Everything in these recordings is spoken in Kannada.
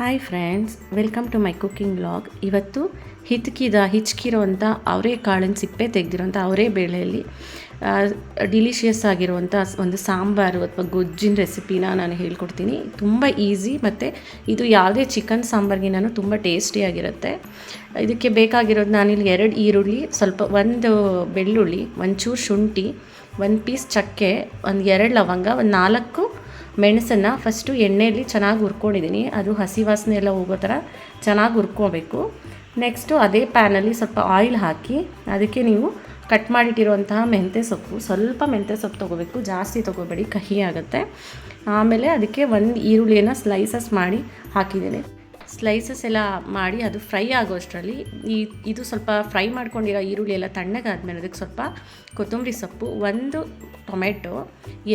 Hi friends welcome to my cooking blog ಇವತ್ತು ಹಿತ್ಕಿದ ಹಿಚ್ಕಿರೋಂಥ ಅವರೇ ಕಾಳಿನ ಸಿಪ್ಪೆ ತೆಗೆದಿರೋಂಥ ಅವರೇ ಬೇಳೆಯಲ್ಲಿ ಡಿಲಿಷಿಯಸ್ ಆಗಿರುವಂಥ ಒಂದು ಸಾಂಬಾರು ಅಥವಾ ಗೊಜ್ಜಿನ ರೆಸಿಪಿನ ನಾನು ಹೇಳ್ಕೊಡ್ತೀನಿ. ತುಂಬ ಈಸಿ ಮತ್ತು ಇದು ಯಾವುದೇ ಚಿಕನ್ ಸಾಂಬಾರಿಗೆ ನಾನು ತುಂಬ ಟೇಸ್ಟಿಯಾಗಿರುತ್ತೆ ಇದಕ್ಕೆ ಬೇಕಾಗಿರೋದು ನಾನಿಲ್ಲಿ ಎರಡು ಈರುಳ್ಳಿ, ಸ್ವಲ್ಪ ಒಂದು ಬೆಳ್ಳುಳ್ಳಿ, ಒಂಚೂರು ಶುಂಠಿ, ಒಂದು ಪೀಸ್ ಚಕ್ಕೆ, ಒಂದು ಎರಡು ಲವಂಗ, ಒಂದು ನಾಲ್ಕು ಮೆಣಸನ್ನು ಫಸ್ಟು ಎಣ್ಣೆಯಲ್ಲಿ ಚೆನ್ನಾಗಿ ಹುರ್ಕೊಂಡಿದ್ದೀನಿ ಅದು ಹಸಿ ವಾಸನೆ ಎಲ್ಲ ಹೋಗೋ ಥರ ಚೆನ್ನಾಗಿ ಹುರ್ಕೋಬೇಕು. ನೆಕ್ಸ್ಟು ಅದೇ ಪ್ಯಾನಲ್ಲಿ ಸ್ವಲ್ಪ ಆಯಿಲ್ ಹಾಕಿ ಅದಕ್ಕೆ ನೀವು ಕಟ್ ಮಾಡಿಟ್ಟಿರುವಂತಹ ಮೆಂತ್ಯ ಸೊಪ್ಪು. ಸ್ವಲ್ಪ ಮೆಂತ್ಯ ಸೊಪ್ಪು ತೊಗೋಬೇಕು. ಜಾಸ್ತಿ ತೊಗೋಬೇಡಿ, ಕಹಿ ಆಗುತ್ತೆ. ಆಮೇಲೆ ಅದಕ್ಕೆ ಒಂದು ಈರುಳ್ಳಿಯನ್ನು ಸ್ಲೈಸಸ್ ಮಾಡಿ ಹಾಕಿದ್ದೀನಿ. ಸ್ಲೈಸಸ್ ಎಲ್ಲ ಮಾಡಿ ಅದು ಫ್ರೈ ಆಗೋಷ್ಟರಲ್ಲಿ ಈ, ಇದು ಸ್ವಲ್ಪ ಫ್ರೈ ಮಾಡ್ಕೊಂಡಿರೋ ಈರುಳ್ಳಿ ಎಲ್ಲ ತಣ್ಣಗಾದ್ಮೇಲೆ ಅದಕ್ಕೆ ಸ್ವಲ್ಪ ಕೊತ್ತಂಬರಿ ಸೊಪ್ಪು, ಒಂದು ಟೊಮೆಟೊ,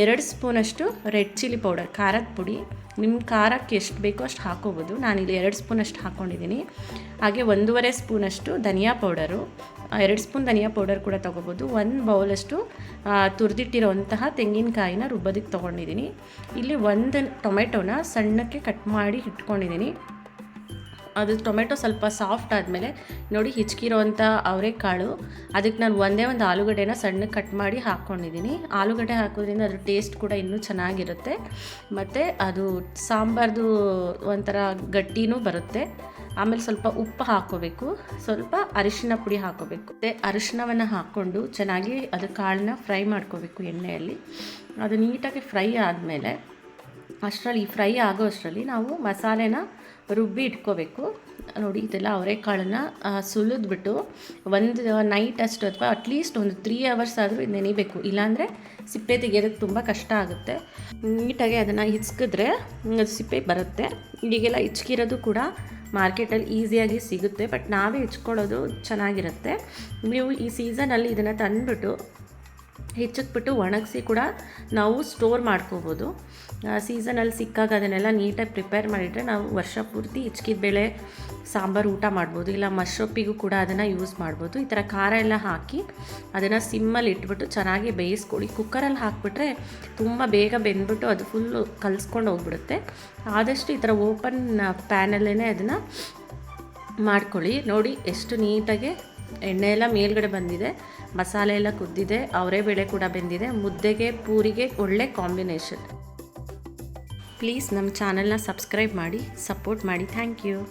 ಎರಡು ಸ್ಪೂನಷ್ಟು ರೆಡ್ ಚಿಲ್ಲಿ ಪೌಡರ್, ಖಾರದ ಪುಡಿ. ನಿಮ್ಮ ಖಾರಕ್ಕೆ ಎಷ್ಟು ಬೇಕೋ ಅಷ್ಟು ಹಾಕೋಬೋದು. ನಾನಿಲ್ಲಿ ಎರಡು ಸ್ಪೂನಷ್ಟು ಹಾಕ್ಕೊಂಡಿದ್ದೀನಿ ಹಾಗೆ ಒಂದೂವರೆ ಸ್ಪೂನಷ್ಟು ಧನಿಯಾ ಪೌಡರು. ಎರಡು ಸ್ಪೂನ್ ಧನಿಯಾ ಪೌಡರ್ ಕೂಡ ತೊಗೋಬೋದು. ಒಂದು ಬೌಲಷ್ಟು ತುರಿದಿಟ್ಟಿರೋಂತಹ ತೆಂಗಿನಕಾಯಿನ ರುಬ್ಬೋದಕ್ಕೆ ತೊಗೊಂಡಿದ್ದೀನಿ. ಇಲ್ಲಿ ಒಂದು ಟೊಮೆಟೊನ ಸಣ್ಣಕ್ಕೆ ಕಟ್ ಮಾಡಿ ಇಟ್ಕೊಂಡಿದ್ದೀನಿ. ಅದು ಟೊಮೆಟೊ ಸ್ವಲ್ಪ ಸಾಫ್ಟ್ ಆದಮೇಲೆ ನೋಡಿ ಹಿಚ್ಕಿರೋವಂಥ ಅವರೆಕಾಳು. ಅದಕ್ಕೆ ನಾನು ಒಂದೇ ಒಂದು ಆಲೂಗಡ್ಡೆನ ಸಣ್ಣಗೆ ಕಟ್ ಮಾಡಿ ಹಾಕ್ಕೊಂಡಿದ್ದೀನಿ ಆಲೂಗಡ್ಡೆ ಹಾಕೋದ್ರಿಂದ ಅದ್ರ ಟೇಸ್ಟ್ ಕೂಡ ಇನ್ನೂ ಚೆನ್ನಾಗಿರುತ್ತೆ. ಮತ್ತು ಅದು ಸಾಂಬಾರ್ದು ಒಂಥರ ಗಟ್ಟಿನೂ ಬರುತ್ತೆ. ಆಮೇಲೆ ಸ್ವಲ್ಪ ಉಪ್ಪು ಹಾಕೋಬೇಕು. ಸ್ವಲ್ಪ ಅರಿಶಿನ ಪುಡಿ ಹಾಕೋಬೇಕು. ಮತ್ತು ಅರಿಶಿನವನ್ನು ಹಾಕ್ಕೊಂಡು ಚೆನ್ನಾಗಿ ಅದು ಕಾಳನ್ನ ಫ್ರೈ ಮಾಡ್ಕೋಬೇಕು ಎಣ್ಣೆಯಲ್ಲಿ. ಅದು ನೀಟಾಗಿ ಫ್ರೈ ಆದಮೇಲೆ ಅಷ್ಟರಲ್ಲಿ ಫ್ರೈ ಆಗೋ ಅಷ್ಟರಲ್ಲಿ ನಾವು ಮಸಾಲೆನ ರುಬ್ಬಿ ಇಟ್ಕೋಬೇಕು. ನೋಡಿ, ಇದೆಲ್ಲ ಅವರೆಕಾಳನ್ನು ಸುಲಿದ್ಬಿಟ್ಟು ಒಂದು ನೈಟ್ ಅಷ್ಟು ಅಥವಾ ಅಟ್ಲೀಸ್ಟ್ ಒಂದು ತ್ರೀ ಅವರ್ಸ್ ಆದರೂ ನೆನೀಬೇಕು. ಇಲ್ಲಾಂದರೆ ಸಿಪ್ಪೆ ತೆಗೆಯೋದಕ್ಕೆ ತುಂಬ ಕಷ್ಟ ಆಗುತ್ತೆ. ನೀಟಾಗಿ ಅದನ್ನು ಹಿಚ್ಕಿದ್ರೆ ಸಿಪ್ಪೆ ಬರುತ್ತೆ. ಈಗೆಲ್ಲ ಹಿಚ್ಕಿರೋದು ಕೂಡ ಮಾರ್ಕೆಟಲ್ಲಿ ಈಸಿಯಾಗಿ ಸಿಗುತ್ತೆ, ಬಟ್ ನಾವೇ ಹೆಚ್ಕೊಳ್ಳೋದು ಚೆನ್ನಾಗಿರುತ್ತೆ. ನೀವು ಈ ಸೀಸನಲ್ಲಿ ಇದನ್ನು ತಂದುಬಿಟ್ಟು ಹೆಚ್ಚಿಕ್ಬಿಟ್ಟು ಒಣಗಿಸಿ ಕೂಡ ನಾವು ಸ್ಟೋರ್ ಮಾಡ್ಕೋಬೋದು. ಸೀಸನಲ್ಲಿ ಸಿಕ್ಕಾಗ ಅದನ್ನೆಲ್ಲ ನೀಟಾಗಿ ಪ್ರಿಪೇರ್ ಮಾಡಿದರೆ ನಾವು ವರ್ಷ ಪೂರ್ತಿ ಹಿಚ್ಕಿದ ಬೇಳೆ, ಸಾಂಬಾರು ಊಟ ಮಾಡ್ಬೋದು. ಇಲ್ಲ ಮಶ್ರೊಪ್ಪಿಗೂ ಕೂಡ ಅದನ್ನು ಯೂಸ್ ಮಾಡ್ಬೋದು. ಈ ಥರ ಖಾರ ಎಲ್ಲ ಹಾಕಿ ಅದನ್ನು ಸಿಮ್ಮಲ್ಲಿ ಇಟ್ಬಿಟ್ಟು ಚೆನ್ನಾಗಿ ಬೇಯಿಸ್ಕೊಳ್ಳಿ. ಕುಕ್ಕರಲ್ಲಿ ಹಾಕಿಬಿಟ್ರೆ ತುಂಬ ಬೇಗ ಬೆಂದ್ಬಿಟ್ಟು ಅದು ಫುಲ್ಲು ಕಲಿಸ್ಕೊಂಡು ಹೋಗ್ಬಿಡುತ್ತೆ. ಆದಷ್ಟು ಈ ಥರ ಓಪನ್ ಪ್ಯಾನಲ್ಲೇ ಅದನ್ನು ಮಾಡ್ಕೊಳ್ಳಿ. ನೋಡಿ ಎಷ್ಟು ನೀಟಾಗಿ ಎಣ್ಣೆ ಎಲ್ಲ ಮೇಲ್ಗಡೆ ಬಂದಿದೆ, ಮಸಾಲೆ ಎಲ್ಲ ಕುದ್ದಿದೆ, ಅವರೇ ಬೇಳೆ ಕೂಡ ಬೆಂದಿದೆ, ಮುದ್ದೆಗೆ, ಪೂರಿಗೆ ಒಳ್ಳೆ ಕಾಂಬಿನೇಷನ್. ಪ್ಲೀಸ್ ನಮ್ಮ ಚಾನಲ್ನ ಸಬ್ಸ್ಕ್ರೈಬ್ ಮಾಡಿ, ಸಪೋರ್ಟ್ ಮಾಡಿ, ಥ್ಯಾಂಕ್ ಯು.